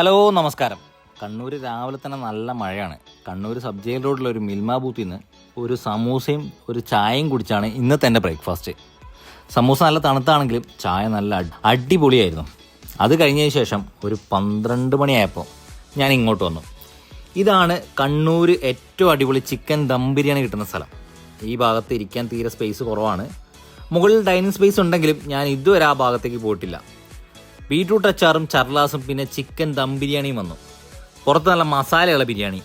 Hello നമസ്കാരം. കണ്ണൂർ രാവിലെ തന്നെ നല്ല മഴയാണ്. കണ്ണൂർ സബ് ജയിൽ റോഡിലെ ഒരു മിൽമ ബൂത്തിൽ നിന്ന് ഒരു സമൂസയും ഒരു ചായയും കുടിച്ചാണ് ഇന്നത്തെ എന്റെ ബ്രേക്ക്ഫാസ്റ്റ്. സമൂസ നല്ല തണുത്താണെങ്കിലും ചായ നല്ല അടി- അടിപൊളിയായിരുന്നു. അത് കഴിഞ്ഞതിന് ശേഷം ഒരു പന്ത്രണ്ട് മണിയായപ്പോൾ ഞാൻ ഇങ്ങോട്ട് വന്നു. ഇതാണ് കണ്ണൂർ ഏറ്റവും അടിപൊളി ചിക്കൻ ദം ബിരിയാണി കിട്ടുന്ന സ്ഥലം. ഈ ഭാഗത്ത് ഇരിക്കാൻ തീരെ സ്പേസ് കുറവാണ്. മുകളിൽ ഡൈനിങ് സ്പേസ് ഉണ്ടെങ്കിലും ഞാൻ ഇതുവരെ ആ ഭാഗത്തേക്ക് പോയിട്ടില്ല. ബീട്രൂട്ട് അച്ചാറും ചർലാസും പിന്നെ ചിക്കൻ ദം ബിരിയാണിയും വന്നു. പുറത്ത് നല്ല മസാലയുള്ള ബിരിയാണി.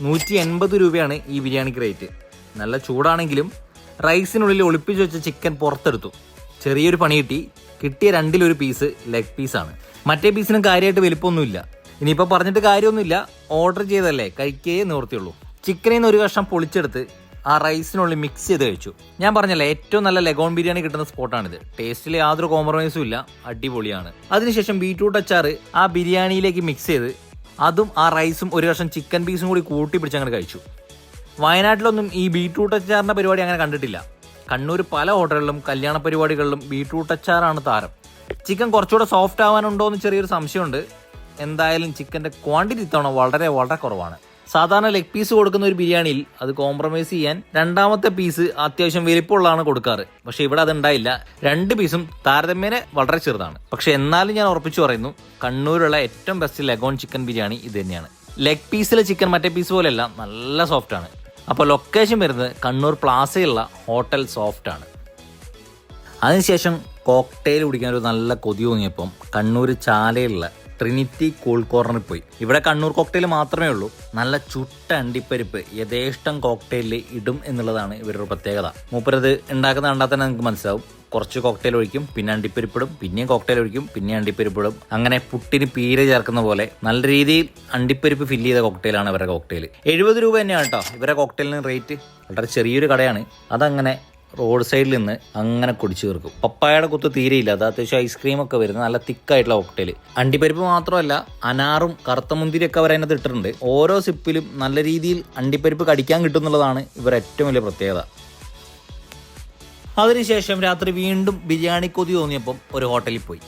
നൂറ്റി എൺപത് രൂപയാണ് ഈ ബിരിയാണിക്ക് റേറ്റ്. നല്ല ചൂടാണെങ്കിലും റൈസിനുള്ളിൽ ഒളിപ്പിച്ച് വെച്ച ചിക്കൻ പുറത്തെടുത്തു. ചെറിയൊരു പണി കിട്ടി. കിട്ടിയ രണ്ടിലൊരു പീസ് ലെഗ് പീസാണ് മറ്റേ പീസിനും കാര്യമായിട്ട് വലിപ്പമൊന്നുമില്ല. ഇനിയിപ്പോൾ പറഞ്ഞിട്ട് കാര്യമൊന്നുമില്ല. ഓർഡർ ചെയ്തല്ലേ കഴിക്കേ നിവർത്തിയുള്ളൂ ചിക്കനിൽ നിന്ന് ഒരു കഷ്ണം പൊളിച്ചെടുത്ത് ആ റൈസിനുള്ളിൽ മിക്സ് ചെയ്ത് കഴിച്ചു. ഞാൻ പറഞ്ഞല്ലേ ഏറ്റവും നല്ല ലെഗോൺ ബിരിയാണി കിട്ടുന്ന സ്പോട്ടാണിത്. ടേസ്റ്റിൽ യാതൊരു കോംപ്രമൈസും ഇല്ല. അടിപൊളിയാണ്. അതിനുശേഷം ബീറ്റ്റൂട്ട് അച്ചാർ ആ ബിരിയാണിയിലേക്ക് മിക്സ് ചെയ്ത് അതും ആ റൈസും ഒരു കഷ്ണം ചിക്കൻ പീസും കൂടി കൂട്ടി പിടിച്ച് അങ്ങനെ കഴിച്ചു. വയനാട്ടിലൊന്നും ഈ ബീറ്റ്റൂട്ട് അച്ചാറിന്റെ പരിപാടി അങ്ങനെ കണ്ടിട്ടില്ല. കണ്ണൂർ പല ഹോട്ടലുകളിലും കല്യാണ പരിപാടികളിലും ബീട്രൂട്ട് അച്ചാറാണ് താരം. ചിക്കൻ കുറച്ചുകൂടെ സോഫ്റ്റ് ആവാനുണ്ടോ എന്ന് ചെറിയൊരു സംശയമുണ്ട്. എന്തായാലും ചിക്കന്റെ ക്വാണ്ടിറ്റി ഇത്തവണ വളരെ വളരെ കുറവാണ്. സാധാരണ ലെഗ് പീസ് കൊടുക്കുന്ന ഒരു ബിരിയാണിയിൽ അത് കോംപ്രമൈസ് ചെയ്യാൻ രണ്ടാമത്തെ പീസ് അത്യാവശ്യം വലിപ്പമുള്ളതാണ് കൊടുക്കാറ്. പക്ഷെ ഇവിടെ അത് ഉണ്ടായില്ല. രണ്ട് പീസും താരതമ്യേന വളരെ ചെറുതാണ്. പക്ഷെ എന്നാലും ഞാൻ ഉറപ്പിച്ചു പറയുന്നു കണ്ണൂരുള്ള ഏറ്റവും ബെസ്റ്റ് ലെഗോൺ ചിക്കൻ ബിരിയാണി ഇത് തന്നെയാണ്. ലെഗ് പീസിലെ ചിക്കൻ മറ്റേ പീസ് പോലെയല്ല നല്ല സോഫ്റ്റ് ആണ്. അപ്പോൾ ലൊക്കേഷൻ വരുന്നത് കണ്ണൂർ പ്ലാസയിലുള്ള ഹോട്ടൽ സോഫ്റ്റ് ആണ്. അതിനുശേഷം കോക്ടെയിൽ കുടിക്കാൻ ഒരു നല്ല കൊതി തോന്നിയപ്പം കണ്ണൂർ ചാലയിലുള്ള ട്രിനിറ്റി കൂൾ കോർണറിൽ പോയി. ഇവിടെ കണ്ണൂർ കോക്ടെയിൽ മാത്രമേ ഉള്ളൂ. നല്ല ചുട്ട അണ്ടിപ്പരിപ്പ് യഥേഷ്ടം കോക്ടെയിലിൽ ഇടും എന്നുള്ളതാണ് ഇവരുടെ പ്രത്യേകത. മൂപ്പരത് ഉണ്ടാക്കുന്ന കണ്ടാൽ തന്നെ നിങ്ങൾക്ക് മനസ്സിലാവും. കുറച്ച് കോക്ടെയിൽ ഒഴിക്കും പിന്നെ അണ്ടിപ്പരിപ്പിടും പിന്നെയും കോക്ടെയിൽ ഒഴിക്കും പിന്നെ അണ്ടിപ്പരിപ്പിടും അങ്ങനെ പുട്ടിന് പീര ചേർക്കുന്ന പോലെ നല്ല രീതിയിൽ അണ്ടിപ്പരിപ്പ് ഫില്ല് ചെയ്ത കോക്ടെയിലാണ് ഇവരുടെ കോക്ടെയിൽ. എഴുപത് രൂപ തന്നെയാണ് കേട്ടോ ഇവരുടെ കോക്ടെയിലിന് റേറ്റ് വളരെ ചെറിയൊരു കടയാണ്. അതങ്ങനെ റോഡ് സൈഡിൽ നിന്ന് അങ്ങനെ കുടിച്ചു തീർക്കും. പപ്പായയുടെ കുത്ത് തീരെയില്ല. അത് അത്യാവശ്യം ഐസ്ക്രീം ഒക്കെ വരുന്നത് നല്ല തിക്കായിട്ടുള്ള കോക്ടെയിൽ അണ്ടിപ്പരിപ്പ് മാത്രമല്ല അനാറും കറുത്ത മുന്തിരിയൊക്കെ അവർ ഇട്ടിട്ടുണ്ട്. ഓരോ സിപ്പിലും നല്ല രീതിയിൽ അണ്ടിപ്പരിപ്പ് കടിക്കാൻ കിട്ടും എന്നുള്ളതാണ് ഇവർ ഏറ്റവും വലിയ പ്രത്യേകത. അതിനുശേഷം രാത്രി വീണ്ടും ബിരിയാണി കൊതി തോന്നിയപ്പം ഒരു ഹോട്ടലിൽ പോയി.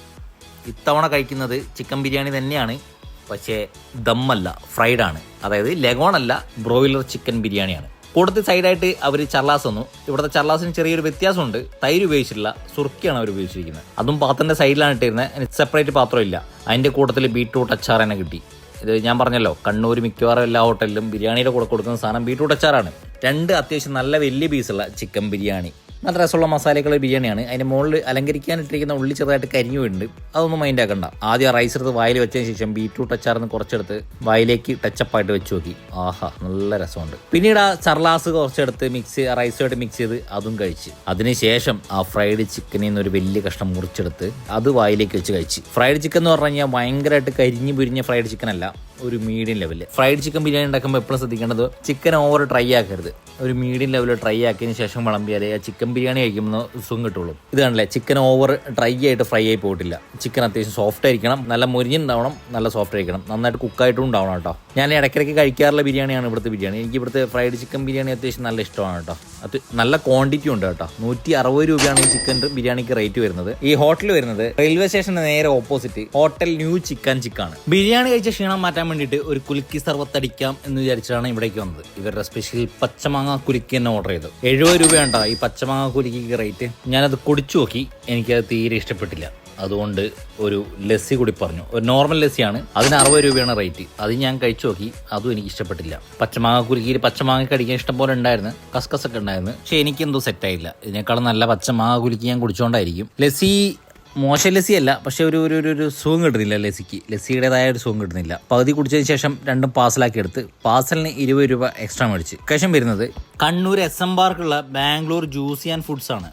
ഇത്തവണ കഴിക്കുന്നത് ചിക്കൻ ബിരിയാണി തന്നെയാണ്. പക്ഷേ ദമ്മല്ല ഫ്രൈഡ് ആണ്. അതായത് ലെഗോണല്ല ബ്രോയിലർ ചിക്കൻ ബിരിയാണിയാണ്. കൂട്ടത്തിൽ സൈഡായിട്ട് അവർ ചർലാസ് തന്നു ഇവിടുത്തെ ചർലാസിന് ചെറിയൊരു വ്യത്യാസമുണ്ട്. തൈര് ഉപയോഗിച്ചിട്ടില്ല. സുർക്കിയാണ് അവർ ഉപയോഗിച്ചിരിക്കുന്നത്. അതും പാത്രത്തിന്റെ സൈഡിലാണ് ഇട്ടിരുന്നത്. സെപ്പറേറ്റ് പാത്രമില്ല അതിന്റെ കൂട്ടത്തിൽ ബീട്രൂട്ട് അച്ചാർ തന്നെ കിട്ടി. ഇത് ഞാൻ പറഞ്ഞല്ലോ കണ്ണൂർ മിക്കവാറും എല്ലാ ഹോട്ടലിലും ബിരിയാണിയുടെ കൂടെ കൊടുക്കുന്ന സാധനം ബീട്രൂട്ട് അച്ചാറാണ്. രണ്ട് അത്യാവശ്യം നല്ല വലിയ പീസുള്ള ചിക്കൻ ബിരിയാണി. നല്ല രസമുള്ള മസാലകളുടെ ബിരിയാണിയാണ്. അതിന്റെ മുകളിൽ അലങ്കരിക്കാനിട്ടിരിക്കുന്ന ഉള്ളി ചെറുതായിട്ട് കരിഞ്ഞു വീടുണ്ട് അതൊന്നും മൈൻഡ് ആക്കണ്ട. ആദ്യം റൈസ് എടുത്ത് വായിൽ വെച്ചതിന് ശേഷം ബീറ്റ്റൂട്ട് അച്ചാർന്ന് കുറച്ചെടുത്ത് വായിലേക്ക് ടച്ചപ്പായിട്ട് വെച്ച് നോക്കി. ആഹാ നല്ല രസമുണ്ട്. പിന്നീട് ആ ചർലാസ് കുറച്ചെടുത്ത് മിക്സ് റൈസുമായിട്ട് മിക്സ് ചെയ്ത് അതും കഴിച്ച്. അതിനുശേഷം ആ ഫ്രൈഡ് ചിക്കനിൽ നിന്ന് ഒരു വലിയ കഷ്ണം മുറിച്ചെടുത്ത് അത് വായിലേക്ക് വെച്ച് കഴിച്ച്. ഫ്രൈഡ് ചിക്കൻ എന്ന് പറഞ്ഞു കഴിഞ്ഞാൽ ഭയങ്കരമായിട്ട് കരിഞ്ഞു പിരിഞ്ഞ ഫ്രൈഡ് ചിക്കൻ അല്ല ഒരു മീഡിയം ലെവലിൽ ഫ്രൈഡ് ചിക്കൻ ബിരിയാണി ഉണ്ടാക്കുമ്പോൾ എപ്പോഴും ശ്രദ്ധിക്കേണ്ടത് ചിക്കൻ ഓവർ ഡ്രൈ ആക്കരുത്. ഒരു മീഡിയം ലെവലിൽ ഡ്രൈ ആക്കിയതിന് ശേഷം വിളമ്പിയാലേ ആ ചിക്കൻ ബിരിയാണി കഴിക്കുമ്പോൾ സുഖം കിട്ടുള്ളൂ. ഇത് ചിക്കൻ ഓവർ ഡ്രൈ ആയിട്ട് ഫ്രൈ ആയി പോയിട്ടില്ല. ചിക്കൻ അത്യാവശ്യം സോഫ്റ്റ് ആയിരിക്കണം. നല്ല മുരിഞ്ഞുണ്ടാവണം നല്ല സോഫ്റ്റ് ആയിരിക്കണം. നന്നായിട്ട് കുക്കായിട്ടും ഉണ്ടാവണം കേട്ടോ. ഞാൻ ഇടയ്ക്കിടയ്ക്ക് കഴിക്കാറുള്ള ബിരിയാണിയാണ് ഇവിടുത്തെ ബിരിയാണി. എനിക്ക് ഇവിടുത്തെ ഫ്രൈഡ് ചിക്കൻ ബിരിയാണി അത്യാവശ്യം നല്ല ഇഷ്ടമാണ് കേട്ടോ. അത് നല്ല ക്വാണ്ടിറ്റി ഉണ്ട് കേട്ടോ. നൂറ്റി അറുപത് രൂപയാണ് ഈ ചിക്കൻ ബിരിയാണിക്ക് റേറ്റ് വരുന്നത്. ഈ ഹോട്ടൽ വരുന്നത് റെയിൽവേ സ്റ്റേഷന് നേരെ ഓപ്പോസിറ്റ് ഹോട്ടൽ ന്യൂ ചിക്കൻ ചിക്കാണ് ബിരിയാണി കഴിച്ച ക്ഷീണം മാറ്റാൻ വേണ്ടിയിട്ട് ഒരു കുലുക്കി സർവത്തടിക്കാം എന്ന് വിചാരിച്ചാണ് ഇവിടേക്ക് വന്നത്. ഇവരുടെ സ്പെഷ്യൽ പച്ചമാങ്ങ കുലുക്കി തന്നെ ഓർഡർ ചെയ്തു. എഴുപത് രൂപയുണ്ടോ? ഈ പച്ചമാങ്ങ കുലുക്കിക്ക് റേറ്റ് ഞാനത് കുടിച്ചു നോക്കി. എനിക്കത് തീരെ ഇഷ്ടപ്പെട്ടില്ല. അതുകൊണ്ട് ഒരു ലസ്സി കൂടി പറഞ്ഞു. ഒരു നോർമൽ ലസ്സിയാണ്. അതിന് അറുപത് രൂപയാണ് റേറ്റ് അത് ഞാൻ കഴിച്ചു നോക്കി. അതും എനിക്ക് ഇഷ്ടപ്പെട്ടില്ല. പച്ചമാങ്ങ കുലുക്കിയിൽ പച്ചമാങ്ങ കടിക്കാൻ ഇഷ്ടം പോലെ ഉണ്ടായിരുന്നു. കസ്കസ് ഒക്കെ ഉണ്ടായിരുന്നു. പക്ഷെ എനിക്കെന്തോ സെറ്റായില്ല ഇതിനേക്കാളും നല്ല പച്ചമാങ്ങ കുലുക്കി ഞാൻ കുടിച്ചുകൊണ്ടായിരിക്കും ലസ്സി മോശം ലസ്സി അല്ല പക്ഷെ ഒരു ഒരു ഒരു- സുഖം കിട്ടുന്നില്ല ലസ്സിക്ക്. ലസ്സിയുടേതായ ഒരു സുഖം കിട്ടുന്നില്ല. പകുതി കുടിച്ചതിന് ശേഷം രണ്ടും പാർസലാക്കി എടുത്ത് പാർസലിന് ഇരുപത് രൂപ എക്സ്ട്രാ മേടിച്ച്. കശം വരുന്നത് കണ്ണൂർ എസ് എം പാർക്കുള്ള ബാംഗ്ലൂർ ജ്യൂസി ആൻഡ് ഫുഡ്സ് ആണ്